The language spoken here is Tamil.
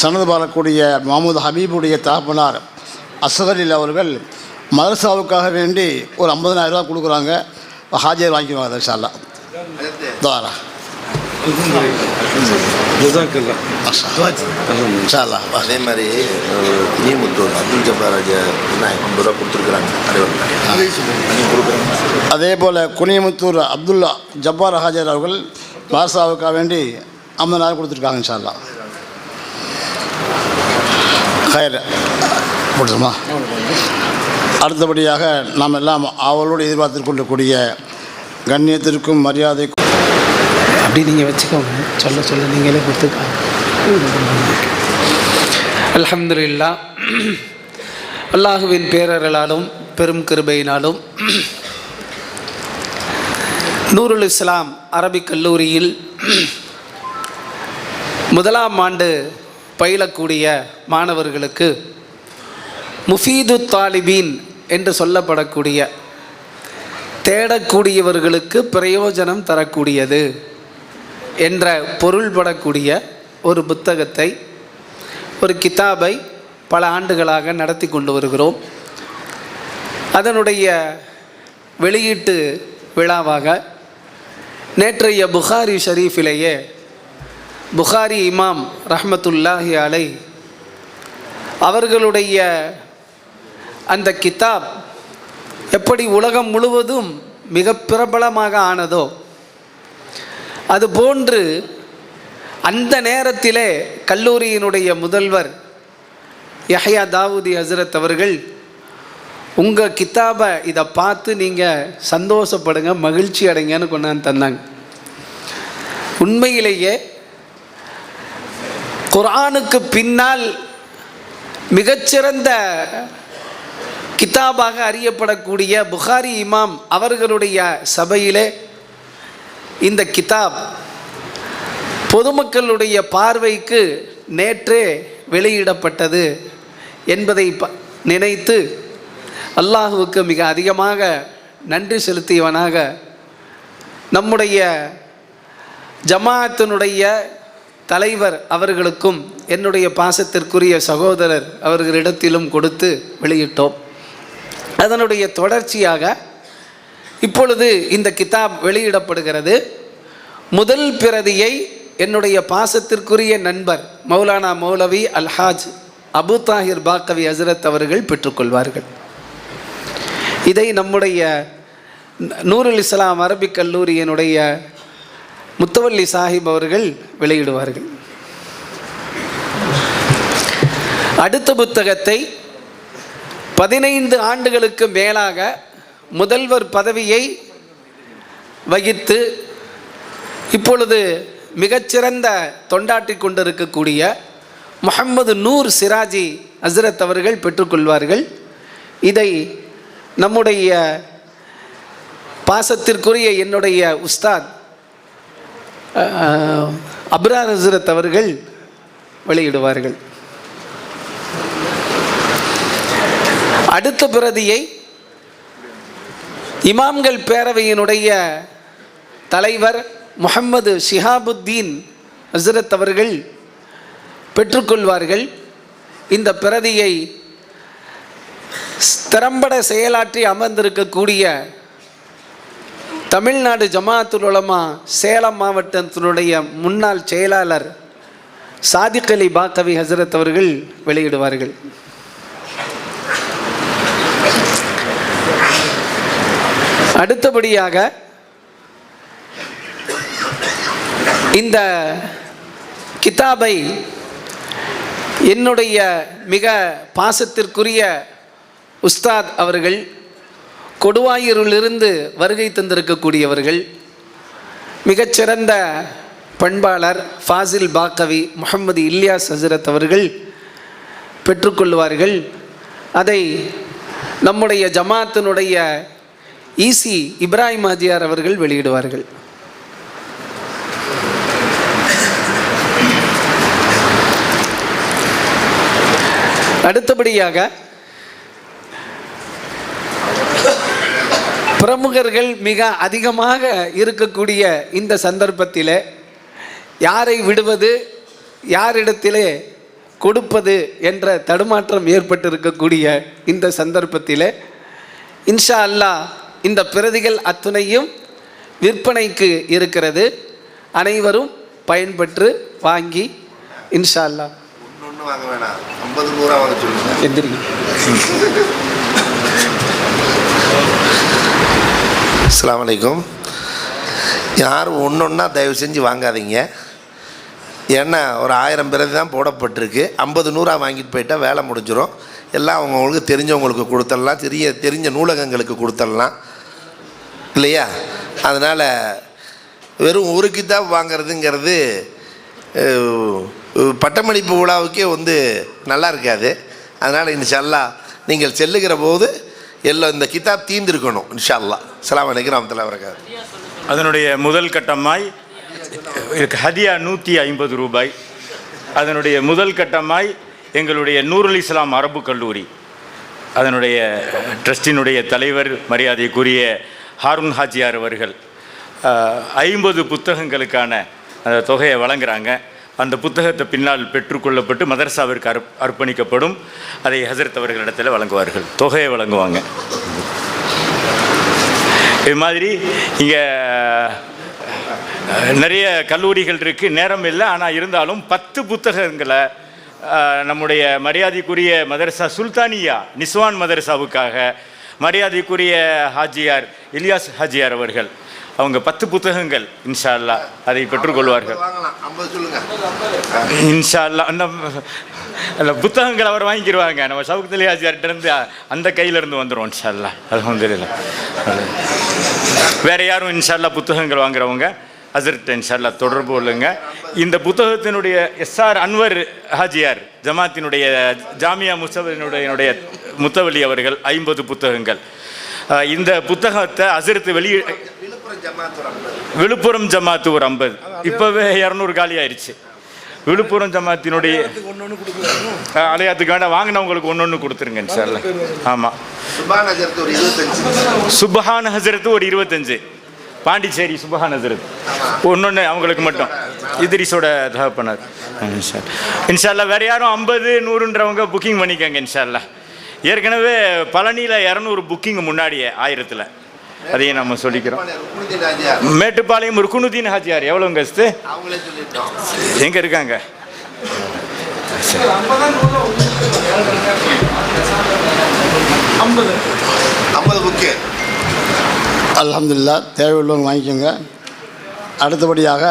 சனது பாடக்கூடிய முகமது ஹபீபுடைய தாப்பனார் அசகரில் அவர்கள் மதரசாவுக்காக வேண்டி ஒரு ஐம்பதனாயிரம் ரூபா கொடுக்குறாங்க. ஹாஜர் வாங்கிக்குவாங்க இன்ஷால்லா தாரா அதே மாதிரி நீமுத்தூர் அப்துல் ஜப்பார் ராஜா ஐம்பது ரூபா கொடுத்துருக்குறாங்க அதே போல் குனியமுத்தூர் அப்துல்லா ஜப்பார் ஹாஜர் அவர்கள் பாரசாவுக்காக வேண்டி ஐம்பதாயிரம் கொடுத்துருக்காங்க இன்ஷால்லா ஹயர் போட்டுமா அடுத்தபடியாக நாம் எல்லாம் அவளோடு எதிர்பார்த்து கொள்ளக்கூடிய கண்ணியத்திற்கும் மரியாதைக்கும் அப்படி நீங்கள் வச்சுக்கோங்க. சொல்ல சொல்ல நீங்களே கொடுத்துக்காங்க அல்ஹம்துலில்லா அல்லாஹுவின் பேரர்களாலும் பெரும் கிருபையினாலும் நூருல் இஸ்லாம் அரபிக் கல்லூரியில் முதலாம் ஆண்டு பயிலக்கூடிய மாணவர்களுக்கு முஃபீது தாலிபீன் என்று சொல்லப்படக்கூடிய தேடக்கூடியவர்களுக்கு பிரயோஜனம் தரக்கூடியது என்ற பொருள்படக்கூடிய ஒரு புத்தகத்தை ஒரு கிதாபை பல ஆண்டுகளாக நடத்தி கொண்டு வருகிறோம். அதனுடைய வெளியீட்டு விழாவாக நேற்றைய புகாரி ஷரீஃபிலேயே புகாரி இமாம் ரஹமத்துல்லாஹி அலை அவர்களுடைய அந்த கிதாப் எப்படி உலகம் முழுவதும் மிக பிரபலமாக ஆனதோ அதுபோன்று அந்த நேரத்திலே கல்லூரியினுடைய முதல்வர் யஹ்யா தாவூதி ஹசரத் அவர்கள் உங்கள் கித்தாபை இதை பார்த்து நீங்கள் சந்தோஷப்படுங்க மகிழ்ச்சி அடைங்கன்னு கொண்டாந்து தந்தாங்க. உண்மையிலேயே குரானுக்கு பின்னால் மிகச்சிறந்த கிதாபாக அறியப்படக்கூடிய புகாரி இமாம் அவர்களுடைய சபையிலே இந்த கிதாப் பொதுமக்களுடைய பார்வைக்கு நேற்றே வெளியிடப்பட்டது என்பதை ப- நினைத்து அல்லாஹுவுக்கு மிக அதிகமாக நன்றி செலுத்தியவனாக நம்முடைய ஜமாத்தினுடைய தலைவர் அவர்களுக்கும் என்னுடைய பாசத்திற்குரிய சகோதரர் அவர்களிடத்திலும் கொடுத்து வெளியிட்டோம். அதனுடைய தொடர்ச்சியாக இப்பொழுது இந்த கிதாப் வெளியிடப்படுகிறது. முதல் பிரதியை என்னுடைய பாசத்திற்குரிய நண்பர் மௌலானா மௌலவி அல்ஹாஜ் அபு தாஹிர் பாக்கவி ஹசரத் அவர்கள் பெற்றுக்கொள்வார்கள். இதை நம்முடைய நூருல் இஸ்லாம் அரபிக் கல்லூரியினுடைய முத்தவல்லி சாஹிப் அவர்கள் வெளியிடுவார்கள். அடுத்த புத்தகத்தை பதினைந்து ஆண்டுகளுக்கு மேலாக முதல்வர் பதவியை வகித்து இப்பொழுது மிகச்சிறந்த தொண்டாற்றி கொண்டிருக்கக்கூடிய முகம்மது நூர் சிராஜி ஹஸ்ரத் அவர்கள் பெற்றுக்கொள்வார்கள் இதை நம்முடைய பாசத்திற்குரிய என்னுடைய உஸ்தாத் அப்ரார் ஹசரத் அவர்கள் வெளியிடுவார்கள். அடுத்த பிரதியை இமாம்கள் பேரவையினுடைய தலைவர் முகமது ஷிஹாபுத்தீன் ஹசரத் அவர்கள் பெற்றுக்கொள்வார்கள். இந்த பிரதியை திறம்பட செயலாற்றி அமர்ந்திருக்கக்கூடிய தமிழ்நாடு ஜமாத்துல் உலமா சேலம் மாவட்டத்தினுடைய முன்னாள் செயலாளர் சாதிக் அலி பாக்கவி ஹசரத் அவர்கள் வெளியிடுவார்கள். அடுத்தபடியாக இந்த கிதாபை என்னுடைய மிக பாசத்திற்குரிய உஸ்தாத் அவர்கள் கொடுவாயூரிலிருந்து வருகை தந்திருக்கக்கூடியவர்கள் மிகச்சிறந்த பண்பாளர் ஃபாசில் பாக்கவி முகமது இல்யாஸ் ஹசரத் அவர்கள் பெற்றுக்கொள்வார்கள். அதை நம்முடைய ஜமாத்தினுடைய ஈசி இப்ராஹிம் ஆஜியார் அவர்கள் வெளியிடுவார்கள். அடுத்தபடியாக பிரமுகர்கள் மிக அதிகமாக இருக்கக்கூடிய இந்த சந்தர்ப்பத்தில் யாரை விடுவது யாரிடத்திலே கொடுப்பது என்ற தடுமாற்றம் ஏற்பட்டிருக்கக்கூடிய இந்த சந்தர்ப்பத்திலே இன்ஷா அல்லாஹ் இந்த பிரதிகள் அத்துணையும் விற்பனைக்கு இருக்கிறது. அனைவரும் பயன்பெற்று வாங்கி இன்ஷா அல்லாஹ். ஒன்று வாங்க வேணாம். ஐம்பது நூறா வாங்க சொல்லுங்க. எந்திரிங்க. அஸ்லாம் அலைக்கும். யாரும் ஒன்று ஒன்றா தயவு செஞ்சு வாங்காதீங்க. ஏன்னா ஒரு ஆயிரம் பிறகு தான் போடப்பட்டிருக்கு. ஐம்பது நூறாக வாங்கிட்டு போயிட்டால் வேலை முடிஞ்சிடும் எல்லாம் அவங்கவுங்களுக்கு தெரிஞ்சவங்களுக்கு கொடுத்துடலாம் தெரிய தெரிஞ்ச நூலகங்களுக்கு கொடுத்துடலாம் இல்லையா? அதனால் வெறும் ஒரு கிதாப் வாங்குறதுங்கிறது பட்டமளிப்பு விழாவுக்கே வந்து நல்லா இருக்காது. அதனால் இன்ஷல்லா நீங்கள் செல்லுகிற போது எல்லாம் இந்த கிதாப் தீர்ந்திருக்கணும் இன்ஷா அல்லாஹ் சலாம் அலைக்கும் ரஹ்மத்துல்லாஹி வபரகாத்துஹு அதனுடைய முதல் கட்டமாய் ஹதியா நூற்றி ஐம்பது ரூபாய். அதனுடைய முதல் கட்டமாய் எங்களுடைய நூருல் இஸ்லாம் அரபு கல்லூரி. அதனுடைய ட்ரஸ்டினுடைய தலைவர் மரியாதைக்குரிய ஹாரூன் ஹாஜியார் அவர்கள் ஐம்பது புத்தகங்களுக்கான அந்த தொகையை வழங்குகிறாங்க அந்த புத்தகத்தை பின்னால் பெற்றுக்கொள்ளப்பட்டு மதரசாவிற்கு அர்ப் அர்ப்பணிக்கப்படும். அதை ஹசரத் அவர்களிடத்தில் வழங்குவார்கள். தொகையை வழங்குவாங்க. இது மாதிரி இங்கே நிறைய கல்லூரிகள் இருக்குது நேரம் இல்லை ஆனால் இருந்தாலும் பத்து புத்தகங்களை நம்முடைய மரியாதைக்குரிய மதரசா சுல்தானியா நிஸ்வான் மதரசாவுக்காக மரியாதைக்குரிய ஹாஜியார் இலியாஸ் ஹாஜியார் அவர்கள் அவங்க பத்து புத்தகங்கள் இன்ஷா அல்லாஹ் அதை பெற்றுக்கொள்வார்கள் இன்ஷா அல்லாஹ் அந்த புத்தகங்கள் அவர் வாங்கிக்கிடுவாங்க நம்ம சவுக் தலியாஜியார்கிட்ட இருந்து அந்த கையில இருந்து வந்துடும் இன்ஷா அல்லாஹ் அல்ஹம்துலில்லாஹ். வேற யாரும் இன்ஷா அல்லாஹ் புத்தகங்கள் வாங்குறவங்க ஹசரத் இன்ஷா அல்லாஹ் தொடர்பு கொள்ளுங்க. இந்த புத்தகத்தினுடைய எஸ்ஆர் அன்வர் ஹாஜியார் ஜமாத்தினுடைய ஜாமியா முஸ்தவனுடைய முத்தவலி அவர்கள் ஐம்பது புத்தகங்கள். இந்த புத்தகத்தை ஹசரத் வெளியே விழுப்புரம் ஜமாத்து ஒரு ஐம்பது. இப்போவே இரநூறு காலி ஆயிடுச்சு விழுப்புரம் ஜமாத்தினுடைய ஆ, அலையாத்துக்கு வேண்டாம் வாங்கினவங்களுக்கு ஒன்று ஒன்று கொடுத்துருங்க சார் ஆமாம் சுபஹான் ஹசரத்து ஒரு இருபத்தஞ்சு. பாண்டிச்சேரி சுபஹான் ஹசரத். ஒன்று அவங்களுக்கு மட்டும். இத்ரிஸோட தகப்பனார் இன்ஷா இன்ஷால்லா வேறு யாரும் ஐம்பது நூறுன்றவங்க புக்கிங் பண்ணிக்கோங்க இன்ஷால்லா ஏற்கனவே பழனியில் இரநூறு புக்கிங் முன்னாடியே ஆயிரத்தில். அதையும் நம்ம சொல்லிக்கிறோம். மேட்டுப்பாளையம் ருக்குனுதீன் ஹாஜியார். எவ்வளோங்க சொல்லிட்டோம் எங்க இருக்காங்க? அல்ஹம்துலில்லாஹ் தேவையுள்ளவங்க வாங்கிக்கோங்க. அடுத்தபடியாக